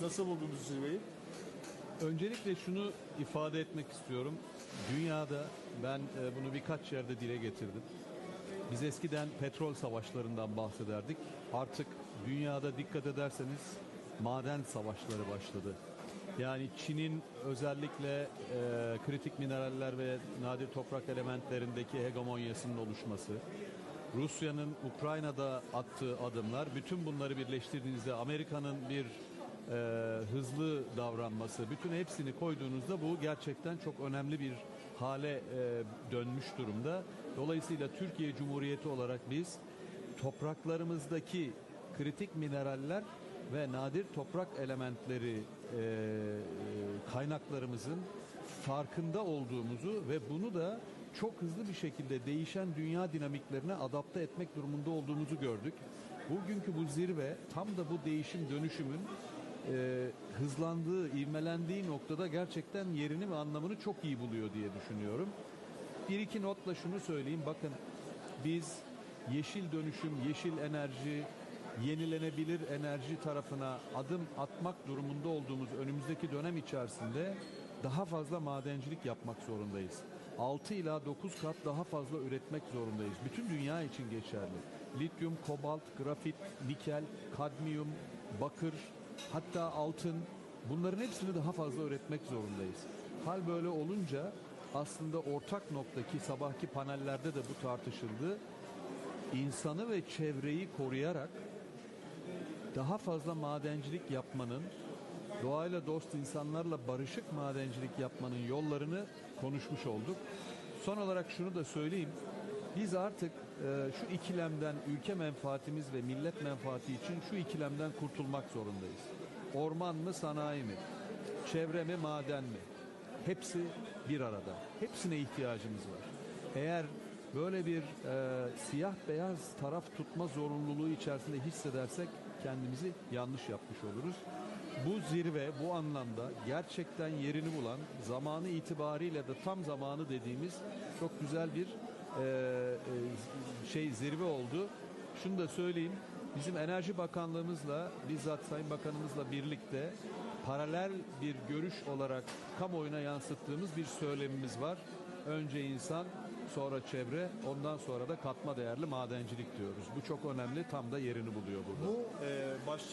Nasıl buldunuz zirveyi? Öncelikle şunu ifade etmek istiyorum. Dünyada ben e, bunu birkaç yerde dile getirdim. Biz eskiden petrol savaşlarından bahsederdik. Artık dünyada dikkat ederseniz maden savaşları başladı. Yani Çin'in özellikle e, kritik mineraller ve nadir toprak elementlerindeki hegemonyasının oluşması, Rusya'nın Ukrayna'da attığı adımlar, bütün bunları birleştirdiğinizde Amerika'nın bir e, hızlı davranması, bütün hepsini koyduğunuzda bu gerçekten çok önemli bir hale e, dönmüş durumda. Dolayısıyla Türkiye Cumhuriyeti olarak biz topraklarımızdaki kritik mineraller ve nadir toprak elementleri e, kaynaklarımızın farkında olduğumuzu ve bunu da çok hızlı bir şekilde değişen dünya dinamiklerine adapte etmek durumunda olduğumuzu gördük. Bugünkü bu zirve tam da bu değişim dönüşümün e, hızlandığı, ivmelendiği noktada gerçekten yerini ve anlamını çok iyi buluyor diye düşünüyorum. Bir iki notla şunu söyleyeyim. Bakın biz yeşil dönüşüm, yeşil enerji, yenilenebilir enerji tarafına adım atmak durumunda olduğumuz önümüzdeki dönem içerisinde daha fazla madencilik yapmak zorundayız. 6 ila 9 kat daha fazla üretmek zorundayız. Bütün dünya için geçerli. Lityum, kobalt, grafit, nikel, kadmiyum, bakır, hatta altın bunların hepsini daha fazla üretmek zorundayız. Hal böyle olunca aslında ortak nokta ki sabahki panellerde de bu tartışıldı. İnsanı ve çevreyi koruyarak daha fazla madencilik yapmanın, doğayla dost insanlarla barışık madencilik yapmanın yollarını konuşmuş olduk. Son olarak şunu da söyleyeyim. Biz artık e, şu ikilemden ülke menfaatimiz ve millet menfaati için şu ikilemden kurtulmak zorundayız. Orman mı sanayi mi? Çevre mi maden mi? Hepsi bir arada. Hepsine ihtiyacımız var. Eğer böyle bir e, siyah beyaz taraf tutma zorunluluğu içerisinde hissedersek kendimizi yanlış yapmış oluruz. Bu zirve bu anlamda gerçekten yerini bulan zamanı itibariyle de tam zamanı dediğimiz çok güzel bir şey zirve oldu. Şunu da söyleyeyim. Bizim Enerji Bakanlığımızla bizzat Sayın Bakanımızla birlikte paralel bir görüş olarak kamuoyuna yansıttığımız bir söylemimiz var. Önce insan, sonra çevre, ondan sonra da katma değerli madencilik diyoruz. Bu çok önemli, tam da yerini buluyor burada. Bu e, başlık